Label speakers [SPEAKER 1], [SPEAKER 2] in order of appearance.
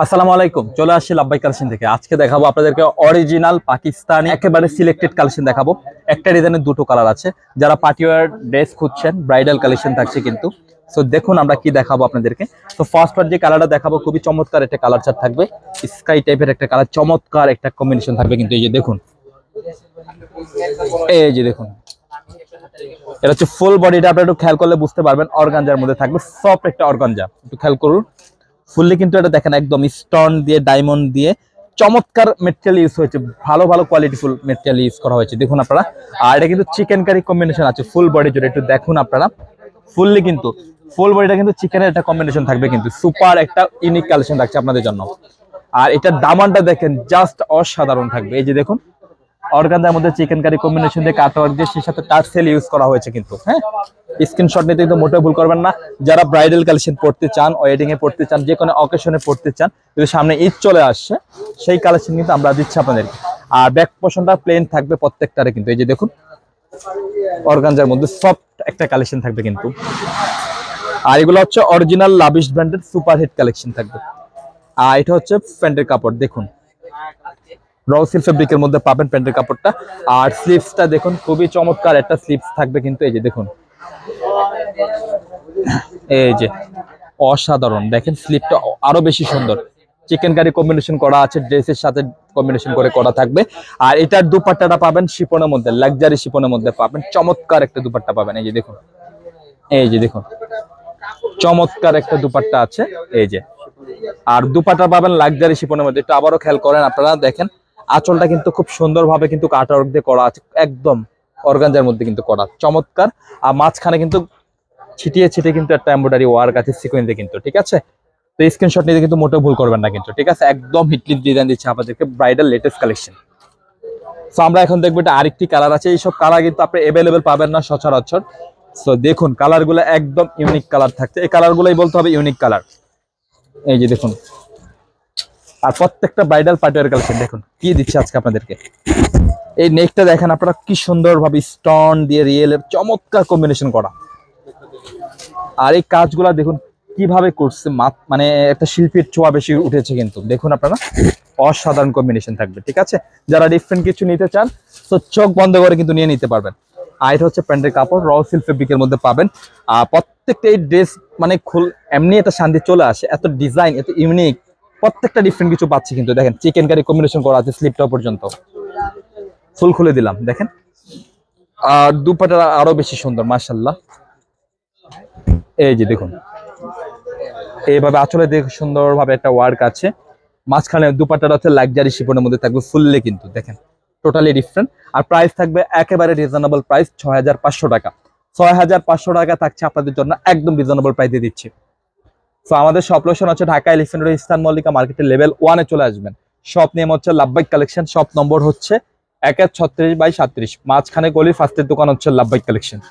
[SPEAKER 1] আসসালামু আলাইকুম, চলে আসছি লাব্বাই কালেকশন থেকে। আজকে দেখাবো আপনাদেরকে অরিজিনাল পাকিস্তানি, একেবারে সিলেক্টেড কালেকশন দেখাবো। একটা ডিজাইনের দুটো কালার আছে। যারা পার্টিওয়ার ড্রেস খুঁজছেন ব্রাইডাল কালেকশন থাকছে কিন্তু। সো দেখুন আমরা কি দেখাবো আপনাদেরকে। তো ফার্স্ট পার্ট যে কালারটা দেখাবো, খুবই চমৎকার একটা কালার চার্ট থাকবে। স্কাই টাইপের একটা কালার চমৎকার একটা কম্বিনেশন থাকবে কিন্তু এই যে দেখুন। এই যে দেখুন। এটা হচ্ছে ফুল বডিটা আপনারা একটু খেয়াল করলে বুঝতে পারবেন। অর্গানজার মধ্যে থাকবে। সফট একটা অর্গানজা। একটু খেয়াল করুন। ফুললি কিন্তু এটা দেখেন একদম স্টোন দিয়ে ডায়মন্ড দিয়ে চমৎকার মেটেরিয়াল ইউজ হয়েছে। ভালো ভালো কোয়ালিটি ফুল মেটেরিয়াল ইউজ করা হয়েছে। দেখুন আপনারা। আর এটা কিন্তু চিকেন কারি কম্বিনেশন আছে ফুল বডি জুড়ে। একটু দেখুন আপনারা। ফুললি কিন্তু ফুল বডিটা কিন্তু চিকেনের একটা কম্বিনেশন থাকবে কিন্তু। সুপার একটা ইউনিক কালেকশন থাকছে আপনাদের জন্য। আর এটার দামানটা দেখেন জাস্ট অসাধারণ থাকবে। এই যে দেখুন অর্গানদের মধ্যে চিকেন কারি কম্বিনেশন দিয়ে কাটওয়ার্ক দিয়ে সেই সাথে টার্সেল ইউজ করা হয়েছে কিন্তু হ্যাঁ? স্ক্রিনশট নিতে কিন্তু মোটেও ভুল করবেন না। যারা ব্রাইডাল কালেকশন পড়তে চান ওয়েডিং এ পড়তে চান, যে কোনো অকেশনে পড়তে চান, যদি সামনে ঈদ চলে আসছে সেই কালেকশন কিন্তু আমরা দিচ্ছি আপনাদেরকে। আর ব্যাক পোর্শনটা প্লেন থাকবে প্রত্যেকটারে কিন্তু, এই যে দেখুন, অর্গানজার মধ্যে সফট একটা কালেকশন থাকবে কিন্তু। আর এগুলো হচ্ছে অরিজিনাল লাভিশ ব্র্যান্ডের সুপার হিট কালেকশন থাকবে। আর এটা হচ্ছে প্যান্টের কাপড়, দেখুন। র সিল্ক ফেব্রিকের মধ্যে পাবেন প্যান্টের কাপড়টা। আর স্লিভসটা দেখুন, খুবই চমৎকার একটা স্লিভস থাকবে কিন্তু এই যে দেখুন। এই যে, অসাধারণ। দেখেন স্লিপটা আরও বেশি সুন্দর। চিকেন কারি কম্বিনেশন করা আছে, ড্রেসের সাথে কম্বিনেশন করে করা থাকবে। আর এটার দুপাট্টাটা পাবেন শিপনের মধ্যে লাক্সারি শিপনের মধ্যে পাবেন। চমৎকার একটা দুপাট্টা পাবেন, এই যে দেখুন। এই যে দেখুন, চমৎকার একটা দুপাট্টা আছে, এই যে। আর দুপাট্টা পাবেন লাক্সারি শিপনের মধ্যে। একটু আবারও খেয়াল করেন আপনারা, দেখেন আঁচলটা কিন্তু খুব সুন্দরভাবে কিন্তু কাটাওয়ার্ক দিয়ে করা আছে, একদম অর্গানজার মধ্যে কিন্তু করা চমৎকার। আর মাঝখানে কিন্তু ছিটিয়ে ছিটিয়ে কিন্তু একটা এমব্রয়ডারি ওয়ার্ক আছে সিকোয়েন্সে কিন্তু, ঠিক আছে? তো স্ক্রিনশট নিতে কিন্তু মোটেও ভুল করবেন না কিন্তু, ঠিক আছে? একদম হিটলিট ডিজাইন দিচ্ছে আপনাদেরকে ব্রাইডাল লেটেস্ট কালেকশন সো আমরা এখন দেখব এটা আরেকটি কালার আছে। এইসব কালার কিন্তু আপনি অ্যাভেলেবেল পাবেন না সচরাচর। সো দেখুন কালারগুলো একদম ইউনিক কালার থাকছে। এই কালারগুলোই বলতে হবে ইউনিক কালার এই যে দেখুন আর প্রত্যেকটা ব্রাইডাল পার্টিওয়ার কালেকশন দেখুন, কি দিচ্ছে আজকে আপনাদেরকে। এই নেকটা দেখেন আপনারা, কি সুন্দরভাবে স্টোন দিয়ে রিয়েলের চমৎকার কম্বিনেশন করা। আর এই কাজগুলা দেখুন, কীভাবে করছে মানে একটা শিল্পীর ছোঁয়া বেশি উঠেছে কিন্তু। দেখুন আপনারা, অসাধারণ কম্বিনেশন থাকবে, ঠিক আছে? যারা ডিফারেন্ট কিছু নিতে চান, তো চোখ বন্ধ করে কিন্তু নিয়ে নিতে পারবেন। আর এটা হচ্ছে প্যান্টের কাপড় র সিল্ক ফেব্রিকের মধ্যে পাবেন। আর প্রত্যেকটা এই ড্রেস মানে খুল এমনি একটা শান্তি চলে আসে, এত ডিজাইন এত ইউনিক প্রত্যেকটা ডিফারেন্ট কিছু পাচ্ছি কিন্তু। দেখেন চিকেন কারি কম্বিনেশন করা আছে স্লিপটা পর্যন্ত। ফুল খুলে দিলাম, দেখেন। আর দুপাটা আরও বেশি সুন্দর মার্শাল্লাহ এই যে দেখুন। এইভাবে আচলে দেখে সুন্দরভাবে একটা ওয়ার্ক আছে। মাঝখানে দুপাটাটা হচ্ছে লাক্সারি শিপনের মধ্যে থাকবে ফুললে কিন্তু, দেখেন। টোটালি ডিফারেন্ট আর প্রাইস থাকবে একেবারে রিজনেবল প্রাইস ছয় হাজার পাঁচশো টাকা। ছয় হাজার পাঁচশো টাকা থাকছে আপনাদের জন্য, একদম রিজনেবল প্রাইসে দিচ্ছি। তো আমাদের শপ লোকেশন হচ্ছে Dhaka elephant road eastern Mallika মার্কেটের লেভেল ওয়ানে চলে আসবেন। শপ নেম হচ্ছে লাভবাইক কালেকশন শপ নম্বর হচ্ছে এক এক ছত্রিশ বাই সাত্রিশ। মাঝখানে গলির ফার্স্টের দোকান হচ্ছে লাভবাইক কালেকশন